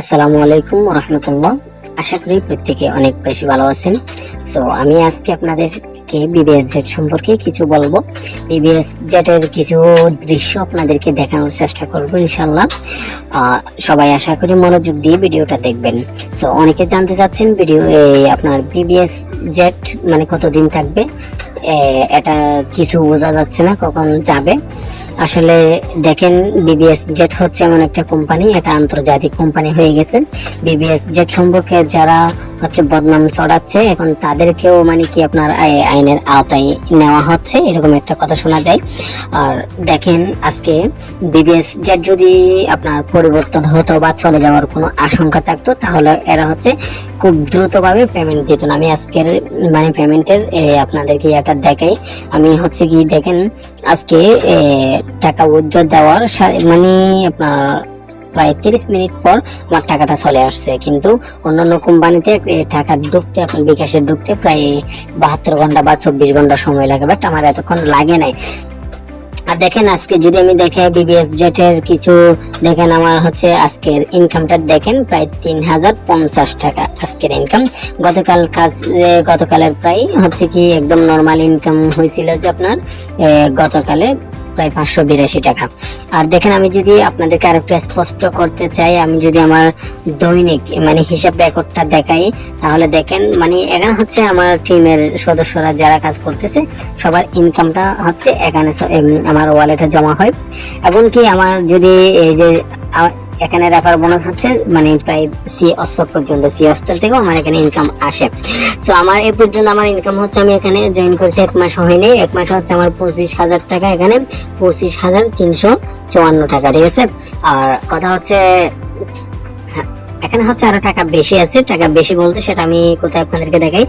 আসসালামু আলাইকুম রহমতুল্লাহ আশা করি প্রত্যেকে অনেক বেশি ভালো আছেন। সো আমি আজকে আপনাদেরকে বিবিএস জেট সম্পর্কে কিছু বলব। বিবিএস জেটের কিছু দৃশ্য আপনাদেরকে দেখানোর চেষ্টা করব ইনশাল্লাহ সবাই আশা করি মনোযোগ দিয়ে ভিডিওটা দেখবেন। সো অনেকে জানতে চাচ্ছেন, ভিডিও আপনার বিবিএস জেট মানে কতদিন থাকবে? এটা কিছু বোঝা যাচ্ছে না কখন যাবে। আসলে দেখেন বিবিএস জেট হচ্ছে এমন একটা কোম্পানি এটা আন্তর্জাতিক কোম্পানি হয়ে গেছে। বিবিএস জেট সম্পর্কে যারা হচ্ছে বদনাম চড়াচ্ছে এখন তাদেরকেও মানে কি আপনার আইনের আওতায় নেওয়া হচ্ছে, এরকম একটা কথা শোনা যায়। আর দেখেন আজকে বিবিএস জেট যদি আপনার পরিবর্তন হতো বা চলে যাওয়ার কোনো আশঙ্কা থাকতো, তাহলে এরা হচ্ছে খুব দ্রুতভাবে পেমেন্ট দিত না। আমি আজকের মানে পেমেন্টের আপনাদেরকে এটা দেখাই। আমি হচ্ছে কি দেখেন, আজকে টাকা উজ্জ্বল দেওয়ার মানে আপনার প্রায় তিরিশ মিনিট পর আমার টাকাটা চলে আসছে। কিন্তু অন্যান্য কোম্পানিতে টাকা ঢুকতে, আপনার বিকাশে ঢুকতে প্রায় বাহাত্তর ঘণ্টা বা চব্বিশ ঘণ্টা সময় লাগে বাট আমার এতক্ষণ লাগে নাই। আর দেখেন আজকে যদি আমি দেখে বিবিএস জেটের কিছু, দেখেন আমার হচ্ছে আজকের ইনকামটা দেখেন প্রায় তিন হাজার পঞ্চাশ টাকা আজকের ইনকাম গতকাল কাজ গতকালের প্রায় হচ্ছে কি একদম নর্মাল ইনকাম হয়েছিল যে আপনার গতকালে প্রায় পাঁচশো বিরাশি টাকা। আর দেখেন আমি যদি আপনাদেরকে আরেকটু স্পষ্ট করতে চাই, আমি যদি আমার দৈনিক মানে হিসাব রেকর্ডটা দেখাই, তাহলে দেখেন মানে এখানে হচ্ছে আমার টিমের সদস্যরা যারা কাজ করতেছে, সবার ইনকামটা হচ্ছে এখানে আমার ওয়ালেটে জমা হয়। এমনকি আমার যদি এই যে এখানে রেফার বোনাস হচ্ছে মানে প্রায় সি অস্তর পর্যন্ত সি অস্তর থেকেও আমার এখানে ইনকাম আসে। সো আমার এ পর্যন্ত আমার ইনকাম হচ্ছে, আমি এখানে জয়েন করছি এক মাস হয়নি। এক মাস হচ্ছে আমার পঁচিশ হাজার টাকা এখানে, পঁচিশ হাজার তিনশো চুয়ান্ন টাকা, ঠিক আছে? আর কথা হচ্ছে এখানে হচ্ছে আরও টাকা বেশি আছে। টাকা বেশি বলতে সেটা আমি কোথায় আপনাদেরকে দেখাই।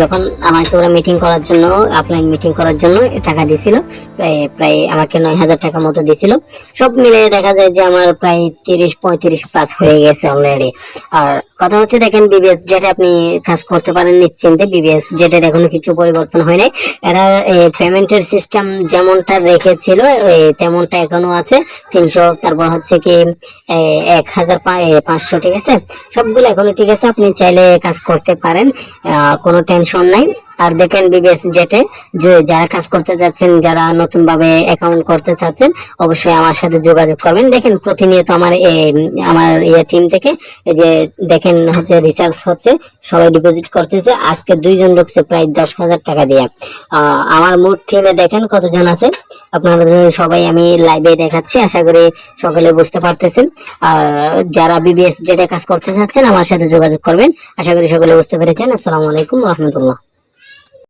যখন আমাকে ওরা মিটিং করার জন্য অফলাইন মিটিং করার জন্য টাকা দিছিল, প্রায় প্রায় আমাকে নয় হাজার টাকা মতো দিছিল। সব মিলে দেখা যায় যে আমার প্রায় তিরিশ, পঁয়ত্রিশ প্লাস হয়ে গেছে অলরেডি আর কথা হচ্ছে দেখেন বিবিএস যেটা আপনি কাজ করতে পারেন নিশ্চিন্তে। বিবিএস যেটার এখনও কিছু পরিবর্তন হয় নাই। এরা পেমেন্টের সিস্টেম যেমনটা রেখেছিল তেমনটা এখনও আছে। তিনশো, তারপর হচ্ছে কি এক হাজার পাঁচশো ঠিক আছে? সবগুলো এখনও ঠিক আছে আপনি চাইলে কাজ করতে পারেন কোনো টেনশন নাই। আর দেখেন বিবিএস জেটে যে যারা কাজ করতে যাচ্ছেন যারা নতুন ভাবে অ্যাকাউন্ট করতে চাচ্ছেন অবশ্যই আমার সাথে যোগাযোগ করবেন। দেখেন প্রতিনিয়ত আমার এ, আমার ইয়ে টিম থেকে এই যে দেখেন হচ্ছে রিচার্জ হচ্ছে সবাই ডিপোজিট করতেছে। আজকে দুইজন ঢুকছে প্রায় দশ হাজার টাকা দিয়ে। আমার মোট টিমে দেখেন কতজন আছে? আপনারা সবাই আমি লাইভে দেখাচ্ছি আশা করি সকলে বুঝতে পারতেছেন। আর যারা বিবিএস যেটা কাজ করতে চাচ্ছেন, আমার সাথে যোগাযোগ করবেন। আশা করি সকলে বুঝতে পেরেছেন। আসসালামু আলাইকুম রহমতুল্লাহ।